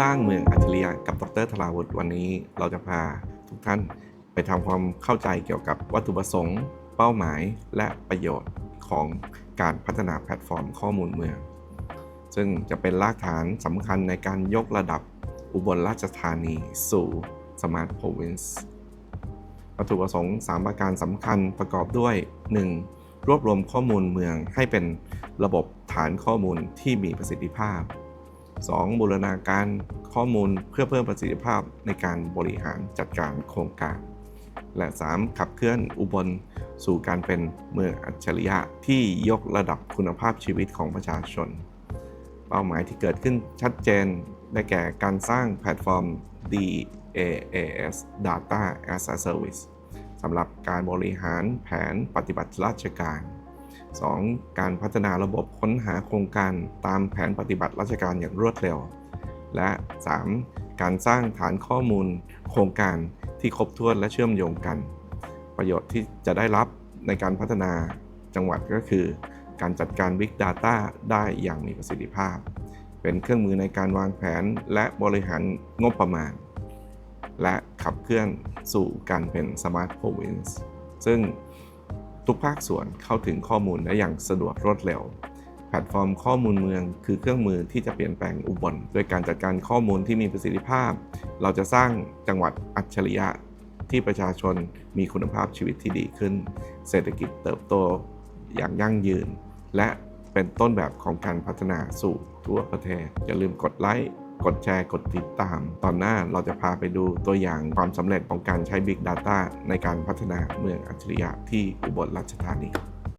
สร้างเมืองอัจฉริยะกับดรธราวุฒิวันนี้เราจะพาทุกท่านไปทำความเข้าใจเกี่ยวกับวัตถุประสงค์ เป้าหมายและประโยชน์ของการพัฒนาแพลตฟอร์มข้อมูลเมือง ซึ่งจะเป็นรากฐานสำคัญในการยกระดับอุบลราชธานีสู่ Smart Province วัตถุประสงค์ 3 ประการสำคัญประกอบด้วย 1. รวบรวมข้อมูลเมืองให้เป็นระบบฐานข้อมูลที่มีประสิทธิภาพ 2. บูรณาการข้อมูลเพื่อเพิ่มประสิทธิภาพในการบริหารจัดการโครงการ และ 3. ขับเคลื่อนอุบลสู่การเป็นเมืองอัจฉริยะที่ยกระดับคุณภาพชีวิตของประชาชน เป้าหมายที่เกิดขึ้นชัดเจน ได้แก่การสร้างแพลตฟอร์ม DAAS Data as a Service สำหรับการบริหารแผนปฏิบัติราชการ 2. การพัฒนาระบบค้นหาโครงการตามแผนปฏิบัติราชการอย่างรวดเร็ว และ 3. การสร้างฐานข้อมูลโครงการที่ครบถ้วนและเชื่อมโยงกัน ประโยชน์ที่จะได้รับในการพัฒนาจังหวัดก็คือ การจัดการ Big Data ได้อย่างมีประสิทธิภาพ เป็นเครื่องมือในการวางแผนและบริหารงบประมาณ และขับเคลื่อนสู่การเป็น Smart Province ซึ่ง ทุกภาคส่วนเข้าถึงข้อมูลได้อย่างสะดวกรวดเร็ว แพลตฟอร์มข้อมูลเมือง คือเครื่องมือที่จะเปลี่ยนแปลงอุบลโดยการจัดการข้อมูลที่มีประสิทธิภาพ เราจะสร้างจังหวัดอัจฉริยะที่ประชาชนมีคุณภาพชีวิตที่ดีขึ้น เศรษฐกิจเติบโตอย่างยั่งยืน และเป็นต้นแบบของการพัฒนาสู่ทั่วประเทศ อย่าลืมกดไลค์ กดแชร์ กดติดตาม ตอนหน้าเราจะพาไปดูตัวอย่างความสำเร็จของการใช้ Big Data ในการพัฒนาเมืองอัจฉริยะที่อุบลราชธานี